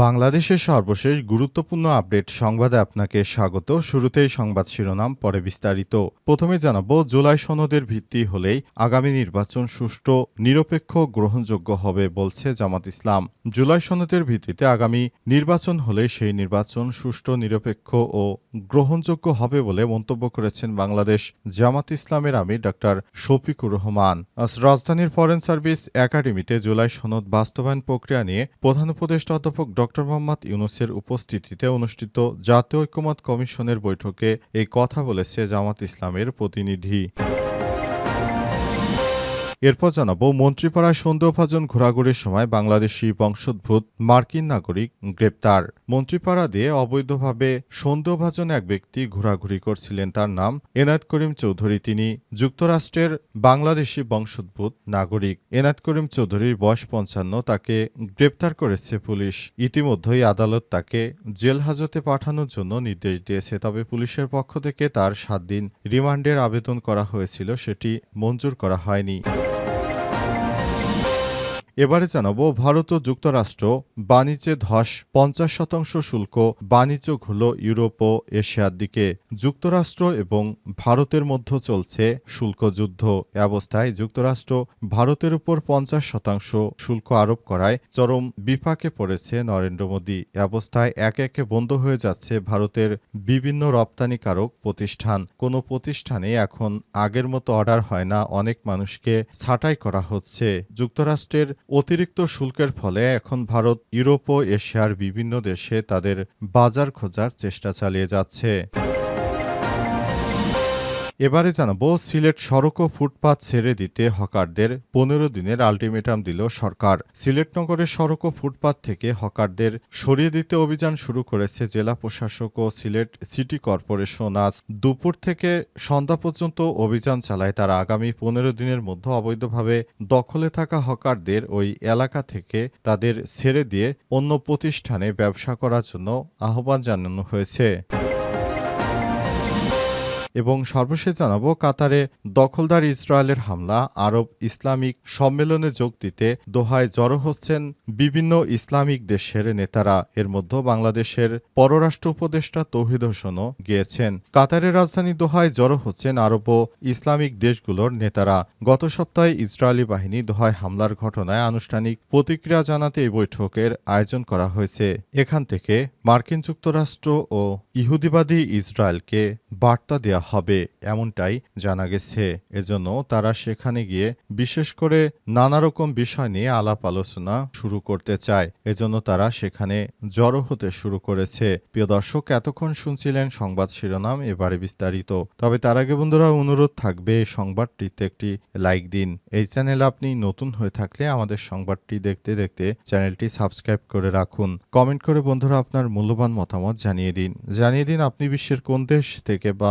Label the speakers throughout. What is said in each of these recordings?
Speaker 1: বাংলাদেশের সর্বশেষ গুরুত্বপূর্ণ আপডেট সংবাদে আপনাকে স্বাগত। শুরুতেই সংবাদ শিরোনাম, পরে বিস্তারিত। প্রথমে জানাব, জুলাই সনদের ভিত্তি হলেই আগামী নির্বাচন সুষ্ঠু, নিরপেক্ষ, গ্রহণযোগ্য হবে বলছে জামাত ইসলাম। জুলাই সনদের ভিত্তিতে আগামী নির্বাচন হলে সেই নির্বাচন সুষ্ঠু, নিরপেক্ষ ও গ্রহণযোগ্য হবে বলে মন্তব্য করেছেন বাংলাদেশ জামাত ইসলামের আমির ডক্টর শফিকুর রহমান। আজ রাজধানীর ফরেন সার্ভিস একাডেমিতে জুলাই সনদ বাস্তবায়ন প্রক্রিয়া নিয়ে প্রধান উপদেষ্টা অধ্যাপক ডক্টর মোহাম্মদ ইউনুসের উপস্থিতিতে অনুষ্ঠিত জাতীয় ঐক্যমত কমিশনের বৈঠকে এই কথা বলেছে জামাত ইসলামের প্রতিনিধি। এরপর জানাব, মন্ত্রীপাড়ায় সন্দেহভাজন ঘোরাঘুরির সময় বাংলাদেশি বংশোদ্ভূত মার্কিন নাগরিক গ্রেপ্তার। মন্ত্রীপাড়া দিয়ে অবৈধভাবে সন্দেহভাজন এক ব্যক্তি ঘোরাঘুরি করছিলেন, তার নাম এনায়েত করিম চৌধুরী। তিনি যুক্তরাষ্ট্রের বাংলাদেশি বংশোদ্ভূত নাগরিক। এনায়েত করিম চৌধুরীর বয়স পঞ্চান্ন, তাকে গ্রেপ্তার করেছে পুলিশ। ইতিমধ্যেই আদালত তাকে জেল হাজতে পাঠানোর জন্য নির্দেশ দিয়েছে, তবে পুলিশের পক্ষ থেকে তার সাত দিন রিমান্ডের আবেদন করা হয়েছিল, সেটি মঞ্জুর করা হয়নি। এবারে জানাব, ভারত ও যুক্তরাষ্ট্র বাণিজ্যে ধস, পঞ্চাশ শতাংশ শুল্ক, বাণিজ্য হল ইউরোপ ও এশিয়ার দিকে। যুক্তরাষ্ট্র এবং ভারতের মধ্যে চলছে শুল্ক যুদ্ধ। অবস্থায় যুক্তরাষ্ট্র ভারতের উপর পঞ্চাশ শতাংশ শুল্ক আরোপ করায় চরম বিপাকে পড়েছে নরেন্দ্র মোদী। অবস্থায় একে একে বন্ধ হয়ে যাচ্ছে ভারতের বিভিন্ন রপ্তানিকারক প্রতিষ্ঠান। কোনো প্রতিষ্ঠানে এখন আগের মতো অর্ডার হয় না, অনেক মানুষকে ছাঁটাই করা হচ্ছে। যুক্তরাষ্ট্রের অতিরিক্ত শুল্কের ফলে এখন ভারত, ইউরোপ ও এশিয়ার বিভিন্ন দেশে তাদের বাজার খোঁজার চেষ্টা চালিয়ে যাচ্ছে। এবারে জানাব, সিলেট সড়ক ও ফুটপাত ছেড়ে দিতে হকারদের পনেরো দিনের আলটিমেটাম দিল সরকার। সিলেট নগরের সড়ক ও ফুটপাত থেকে হকারদের সরিয়ে দিতে অভিযান শুরু করেছে জেলা প্রশাসক ও সিলেট সিটি কর্পোরেশন। আজ দুপুর থেকে সন্ধ্যা পর্যন্ত অভিযান চালায় তারা। আগামী পনেরো দিনের মধ্যে অবৈধভাবে দখলে থাকা হকারদের ওই এলাকা থেকে তাদের ছেড়ে দিয়ে অন্য প্রতিষ্ঠানে ব্যবসা করার জন্য আহ্বান জানানো হয়েছে। এবং সর্বশেষ জানাব কাতারে দখলদার ইসরায়েলের হামলা, আরব ইসলামিক সম্মেলনে যোগ দিতে দোহায় জড়ো হচ্ছেন বিভিন্ন ইসলামিক দেশের নেতারা। এর মধ্যে বাংলাদেশের পররাষ্ট্র উপদেষ্টা তৌহিদ হোসেনও গিয়েছেন। কাতারের রাজধানী দোহায় জড়ো হচ্ছেন আরব ও ইসলামিক দেশগুলোর নেতারা। গত সপ্তাহে ইসরায়েলি বাহিনী দোহায় হামলার ঘটনায় আনুষ্ঠানিক প্রতিক্রিয়া জানাতে এই বৈঠকের আয়োজন করা হয়েছে। এখান থেকে মার্কিন যুক্তরাষ্ট্র ও ইহুদিবাদী ইসরায়েলকে বার্তা দেওয়া হবে এমনটাই জানা গেছে। এজন্য তারা সেখানে গিয়ে বিশেষ করে নানা রকম বিষয় নিয়ে আলাপ আলোচনা শুরু করতে চায়। এজন্য তারা সেখানে জড়ো হতে শুরু করেছে। প্রিয় দর্শক, এতক্ষণ শুনছিলেন সংবাদ শিরোনাম, এবারে বিস্তারিত। তবে তার আগে বন্ধুরা, অনুরোধ থাকবে সংবাদটিতে একটি লাইক দিন। এই চ্যানেল আপনি নতুন হয়ে থাকলে আমাদের সংবাদটি দেখতে দেখতে চ্যানেলটি সাবস্ক্রাইব করে রাখুন। কমেন্ট করে বন্ধুরা আপনার মূল্যবান মতামত জানিয়ে দিন। জানিয়ে দিন আপনি বিশ্বের কোন দেশ থেকে বা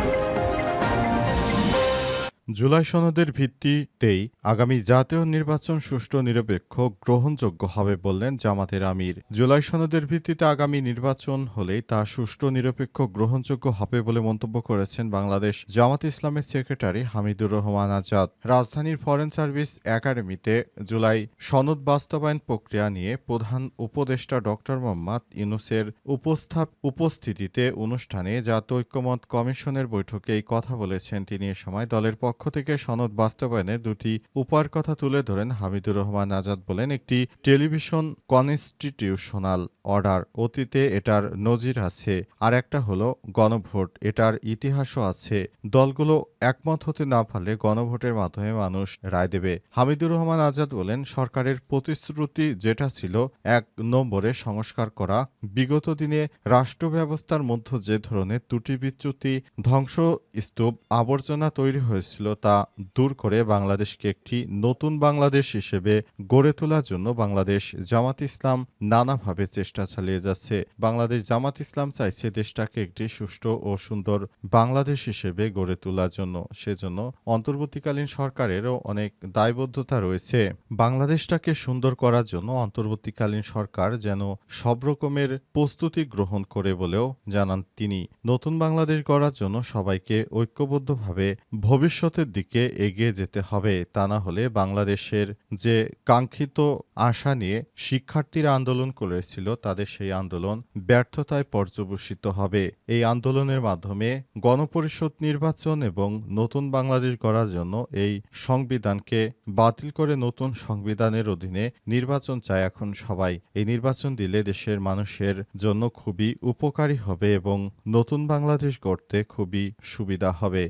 Speaker 1: জুলাই সনদের ভিত্তিতেই আগামী জাতীয় নির্বাচন সুষ্ঠু, নিরপেক্ষ, গ্রহণযোগ্য হবে বললেন জামাতের আমির। জুলাই সনদের ভিত্তিতে আগামী নির্বাচন হলেই তা সুষ্ঠু, নিরপেক্ষ, গ্রহণযোগ্য হবে বলে মন্তব্য করেছেন বাংলাদেশ জামাত ইসলামের সেক্রেটারি হামিদুর রহমান আজাদ। রাজধানীর ফরেন সার্ভিস একাডেমিতে জুলাই সনদ বাস্তবায়ন প্রক্রিয়া নিয়ে প্রধান উপদেষ্টা ডক্টর মোহাম্মদ ইউনুসের উপস্থাপ উপস্থিতিতে অনুষ্ঠানে জাতীয় ঐক্যমত কমিশনের বৈঠকে এই কথা বলেছেন। তিনি এ সময় দলের পক্ষ থেকে সনদ বাস্তবায়নের দুটি উপায়ের কথা তুলে ধরেন হামিদুর রহমান আজাদ বলেন, একটি টেলিভিশন কনস্টিটিউশনাল অর্ডার, অতীতে এটার নজির আছে। আর একটা হলো গণভোট, এটার ইতিহাসও আছে। দলগুলো একমত হতে না পারলে গণভোটের মাধ্যমে মানুষ রায় দেবে। হামিদুর রহমান আজাদ বলেন, সরকারের প্রতিশ্রুতি যেটা ছিল, এক নম্বরে সংস্কার করা। বিগত দিনে রাষ্ট্র ব্যবস্থার মধ্যে যে ধরনের ত্রুটি বিচ্যুতি ধ্বংস স্তূপ আবর্জনা তৈরি হয়েছিল হয়েছিল তা দূর করে বাংলাদেশকে একটি নতুন বাংলাদেশ হিসেবে গড়ে তোলার জন্য বাংলাদেশ জামাত ইসলাম নানাভাবে চেষ্টা চালিয়ে যাচ্ছে। বাংলাদেশ জামাত ইসলাম চাইছে দেশটাকে একটি সুষ্ঠু ও সুন্দর বাংলাদেশ হিসেবে গড়ে তোলার জন্য। সেজন্য অন্তর্বর্তীকালীন সরকারেরও অনেক দায়বদ্ধতা রয়েছে। বাংলাদেশটাকে সুন্দর করার জন্য অন্তর্বর্তীকালীন সরকার যেন সব রকমের প্রস্তুতি গ্রহণ করে বলেও জানান তিনি। নতুন বাংলাদেশ গড়ার জন্য সবাইকে ঐক্যবদ্ধভাবে ভবিষ্যতের দিকে এগিয়ে যেতে হবে, তা না হলে বাংলাদেশের যে কাঙ্ক্ষিত আশা নিয়ে শিক্ষার্থীরা আন্দোলন করেছিল, তাদের সেই আন্দোলন ব্যর্থতায় পর্যবসিত হবে। এই আন্দোলনের মাধ্যমে গণপরিষদ নির্বাচন এবং নতুন বাংলাদেশ গড়ার জন্য এই সংবিধানকে বাতিল করে নতুন সংবিধানের অধীনে নির্বাচন চায় এখন সবাই। এই নির্বাচন দিলে দেশের মানুষের জন্য খুবই উপকারী হবে এবং নতুন বাংলাদেশ গড়তে খুবই সুবিধা হবে।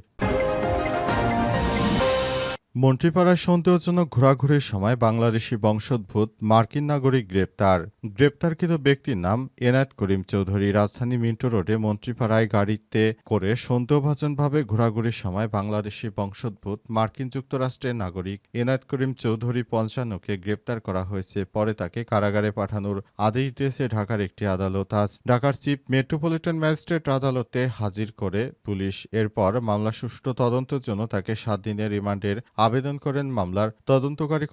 Speaker 1: মন্ত্রীপাড়ায় সন্দেহজনক ঘোরাঘুরির সময় বাংলাদেশি বংশোদ্ভূত মার্কিন নাগরিক গ্রেপ্তার। গ্রেপ্তারকৃত ব্যক্তির নাম এনায়েত করিম চৌধুরী। রাজধানী মিন্টো রোডে মন্ত্রীপাড়ায় গাড়িতে করে সন্দেহভাজনভাবে ঘোরাঘুরির সময় বাংলাদেশি বংশোদ্ভূত মার্কিন যুক্তরাষ্ট্রের নাগরিক এনায়েত করিম চৌধুরী পঞ্চান্নকে গ্রেপ্তার করা হয়েছে। পরে তাকে কারাগারে পাঠানোর আদেশ দিয়েছে ঢাকার একটি আদালত। আজ ঢাকার চিফ মেট্রোপলিটন ম্যাজিস্ট্রেট আদালতে হাজির করে পুলিশ। এরপর মামলা সুষ্ঠু তদন্তের জন্য তাকে সাত দিনের রিমান্ডের আবেদন করেন মামলার তদন্তকারী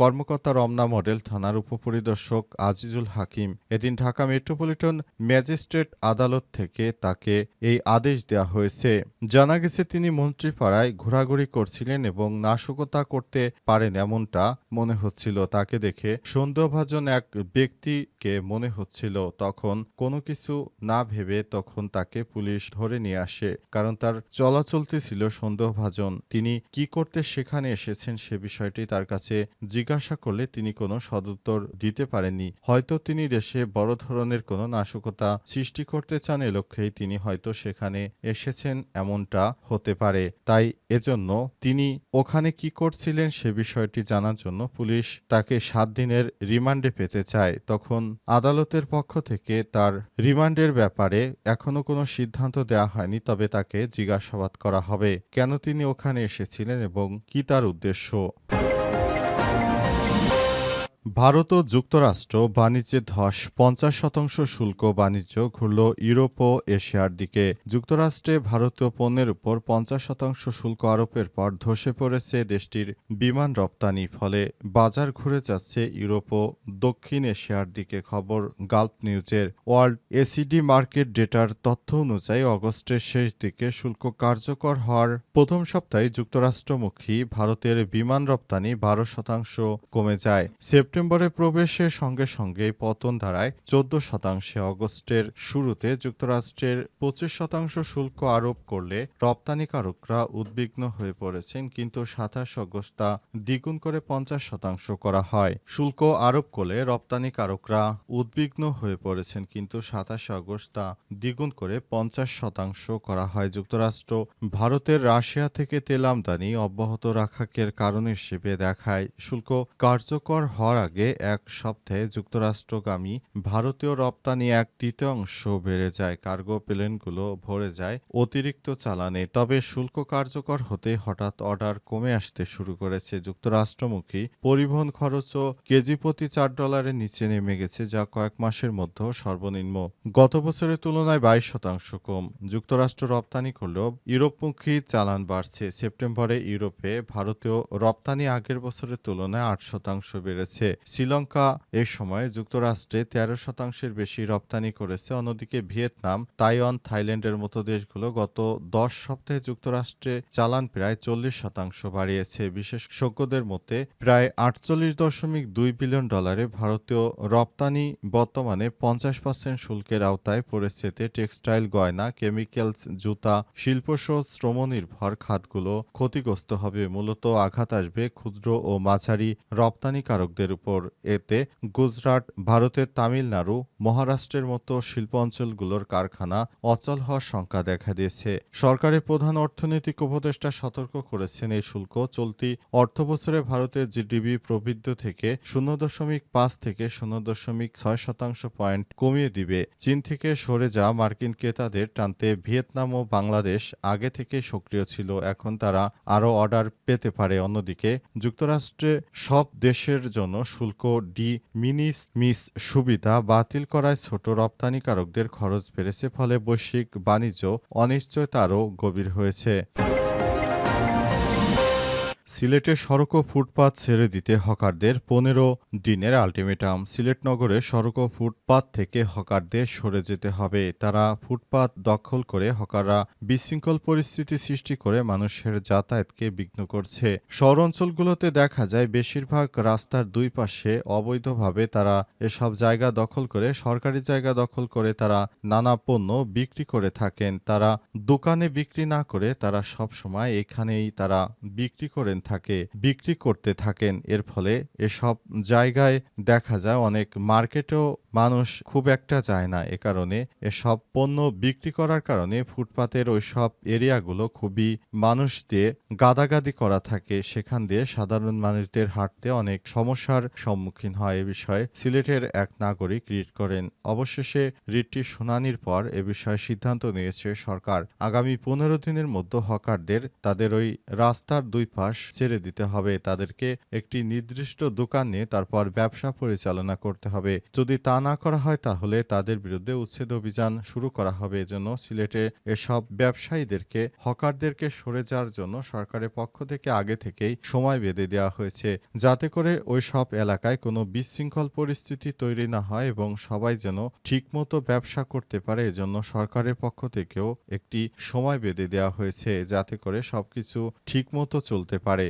Speaker 1: কর্মকর্তা রমনা মডেল থানার উপপরিদর্শক আজিজুল হাকিম। এদিন ঢাকা মেট্রোপলিটন ম্যাজিস্ট্রেট আদালত থেকে তাকে এই আদেশ দেওয়া হয়েছে। জানা গেছে, তিনি মন্ত্রীপাড়ায় ঘোরাঘুরি করছিলেন এবং নাশকতা করতে পারেন এমনটা মনে হচ্ছিল। তাকে দেখে সন্দেহভাজন এক ব্যক্তিকে মনে হচ্ছিল তখন কোনো কিছু না ভেবে তখন তাকে পুলিশ ধরে নিয়ে আসে, কারণ তার চলাচলতে ছিল সন্দেহভাজন। তিনি কি করতে সেখানে এসেছেন সে বিষয়টি তার কাছে জিজ্ঞাসা করলে তিনি কোনো সদুত্তর দিতে পারেননি। হয়তো তিনি দেশে বড় ধরনের কোনো নাশকতা সৃষ্টি করতে চান এ লক্ষ্যেই তিনি হয়তো সেখানে এসেছেন এমনটা হতে পারে। তাই এজন্য তিনি ওখানে কি করছিলেন সে বিষয়টি জানার জন্য পুলিশ তাকে সাত দিনের রিমান্ডে পেতে চায়। তখন আদালতের পক্ষ থেকে তার রিমান্ডের ব্যাপারে এখনও কোনো সিদ্ধান্ত দেওয়া হয়নি, তবে তাকে জিজ্ঞাসাবাদ করা হবে। কেন তিনি ওখানে এসেছিলেন এবং কি তার উদ্দেশ্য? ভারত ও যুক্তরাষ্ট্র বাণিজ্যে ধস পঞ্চাশ শতাংশ শুল্ক বাণিজ্য ঘুরল ইউরোপ ও এশিয়ার দিকে। যুক্তরাষ্ট্রে ভারতীয় পণ্যের উপর পঞ্চাশ শতাংশ শুল্ক আরোপের পর ধসে পড়েছে দেশটির বিমান রপ্তানি ফলে। বাজার ঘুরে যাচ্ছে ইউরোপ ও দক্ষিণ এশিয়ার দিকে খবর গাল্প নিউজের। ওয়ার্ল্ড এসিডি মার্কেট ডেটার তথ্য অনুযায়ী অগস্টের শেষ দিকে শুল্ক কার্যকর হওয়ার প্রথম সপ্তাহে যুক্তরাষ্ট্রমুখী ভারতের বিমান রপ্তানি বারো শতাংশ কমে যায়। সেপ্টেম্বরে প্রবেশের সঙ্গে সঙ্গে পতন ধারায় চোদ্দ শতাংশে অগস্টের শুরুতে যুক্তরাষ্ট্রের পঁচিশ শতাংশ শুল্ক আরোপ করলে রপ্তানিকারকরা উদ্বিগ্ন হয়ে পড়েছেন, কিন্তু সাতাশ অগস্ট তা দ্বিগুণ করে পঞ্চাশ শতাংশ করা হয়। শুল্ক আরোপ করলে রপ্তানিকারকরা উদ্বিগ্ন হয়ে পড়েছেন, কিন্তু সাতাশে আগস্ট তা দ্বিগুণ করে পঞ্চাশ শতাংশ করা হয়। যুক্তরাষ্ট্র, ভারতের রাশিয়া থেকে তেল আমদানি অব্যাহত রাখাকের কারণ হিসেবে দেখায় শুল্ক কার্যকর হওয়ার আগে এক সপ্তাহে যুক্তরাষ্ট্রগামী ভারতীয় রপ্তানি এক তৃতীয়াংশ বেড়ে যায়, কার্গো প্লেনগুলো ভরে যায় অতিরিক্ত চালানে। তবে শুল্ক কার্যকর হতে হঠাৎ অর্ডার কমে আসতে শুরু করেছে যুক্তরাষ্ট্রমুখী। পরিবহন খরচও কেজি প্রতি চার ডলারের নিচে নেমে গেছে, যা কয়েক মাসের মধ্যে সর্বনিম্ন। গত বছরের তুলনায় বাইশ শতাংশ কম। যুক্তরাষ্ট্র রপ্তানি করলেও ইউরোপমুখী চালান বাড়ছে। সেপ্টেম্বরে ইউরোপে ভারতীয় রপ্তানি আগের বছরের তুলনায় আট শতাংশ বেড়েছে। শ্রীলঙ্কা এ সময় যুক্তরাষ্ট্রে তেরো শতাংশের বেশি রপ্তানি করেছে, অন্যদিকে ভিয়েতনাম, তাইওয়ান, থাইল্যান্ডের মতো দেশগুলো গত দশ সপ্তাহে যুক্তরাষ্ট্রে চালান প্রায় চল্লিশ শতাংশ বাড়িয়েছে। বিশেষজ্ঞদের মতে, প্রায় আটচল্লিশ দশমিক দুই বিলিয়ন ডলারে ভারতীয় রপ্তানি বর্তমানে পঞ্চাশ পার্সেন্ট শুল্কের আওতায় পড়েছে। এতে টেক্সটাইল, গয়না, কেমিক্যালস, জুতা শিল্পসহ শ্রমনির্ভর খাতগুলো ক্ষতিগ্রস্ত হবে। মূলত আঘাত আসবে ক্ষুদ্র ও মাঝারি রপ্তানিকারকদের উপর এতে গুজরাট, ভারতের তামিলনাড়ু, মহারাষ্ট্রের মতো শিল্প অঞ্চলগুলোর কারখানা অচল হওয়ার শঙ্কা দেখা দিয়েছে। সরকারের প্রধান অর্থনৈতিক উপদেষ্টা সতর্ক করেছেন এই শুল্ক চলতি অর্থবছরে ভারতের জিডিপি প্রবৃদ্ধি থেকে শূন্য দশমিক পাঁচ থেকে শূন্য দশমিক ছয় শতাংশ পয়েন্ট কমিয়ে দিবে। চীন থেকে সরে যাওয়া মার্কিন ক্রেতাদের টানতে ভিয়েতনাম ও বাংলাদেশ আগে থেকে সক্রিয় ছিল, এখন তারা আরও অর্ডার পেতে পারে। অন্যদিকে যুক্তরাষ্ট্রে সব দেশের জন্য শুল্ক ডি মিনিস মিস সুবিধা বাতিল করায় ছোট রপ্তানিকারকদের খরচ বেড়েছে ফলে বৈশ্বিক বাণিজ্য অনিশ্চয়তা আরও গভীর হয়েছে। সিলেটে সড়ক ও ফুটপাত ছেড়ে দিতে হকারদের পনেরো দিনের আলটিমেটাম। সিলেট নগরে সড়ক ও ফুটপাত থেকে হকারদের সরে যেতে হবে। তারা ফুটপাত দখল করে হকাররা বিশৃঙ্খল পরিস্থিতি সৃষ্টি করে মানুষের যাতায়াতকে বিঘ্ন করছে। শহর অঞ্চলগুলোতে দেখা যায়, বেশিরভাগ রাস্তার দুই পাশে অবৈধভাবে তারা এসব জায়গা দখল করে, সরকারি জায়গা দখল করে তারা নানা পণ্য বিক্রি করে থাকেন। তারা দোকানে বিক্রি না করে তারা সব সময় এখানেই তারা বিক্রি করেন থাকে বিক্রি করতে থাকেন। এর ফলে এসব জায়গায় দেখা যায় অনেক মার্কেটেও মানুষ খুব একটা যায় না এ কারণে। এসব পণ্য বিক্রি করার কারণে ফুটপাতের ওই সব এরিয়াগুলো খুবই মানুষ দিয়ে গাদাগাদি করা থাকে। সেখান দিয়ে সাধারণ মানুষদের হাঁটতে অনেক সমস্যার সম্মুখীন হয় এ বিষয়ে। সিলেটের এক নাগরিক রিট করেন। অবশেষে রিটটি শুনানির পর এ বিষয়ে সিদ্ধান্ত নিয়েছে সরকার। আগামী পনেরো দিনের মধ্যে হকারদের তাদের ওই রাস্তার দুই পাশ ছেড়ে দিতে হবে। তাদেরকে একটি নির্দিষ্ট দোকান তারপর ব্যবসা পরিচালনা করতে হবে। যদি তা না করা হয়, তাহলে তাদের বিরুদ্ধে উচ্ছেদ অভিযান শুরু করা হবে। এজন্য সিলেটে এসব ব্যবসায়ীদেরকে, হকারদেরকে সরে যাওয়ার জন্য সরকারের পক্ষ থেকে আগে থেকেই সময় বেঁধে দেওয়া হয়েছে। যাতে করে ওই সব এলাকায় কোনো বিশৃঙ্খল পরিস্থিতি তৈরি না হয় এবং সবাই যেন ঠিকমতো ব্যবসা করতে পারে, এজন্য সরকারের পক্ষ থেকেও একটি সময় বেঁধে দেওয়া হয়েছে, যাতে করে সবকিছু ঠিকমতো চলতে পারে।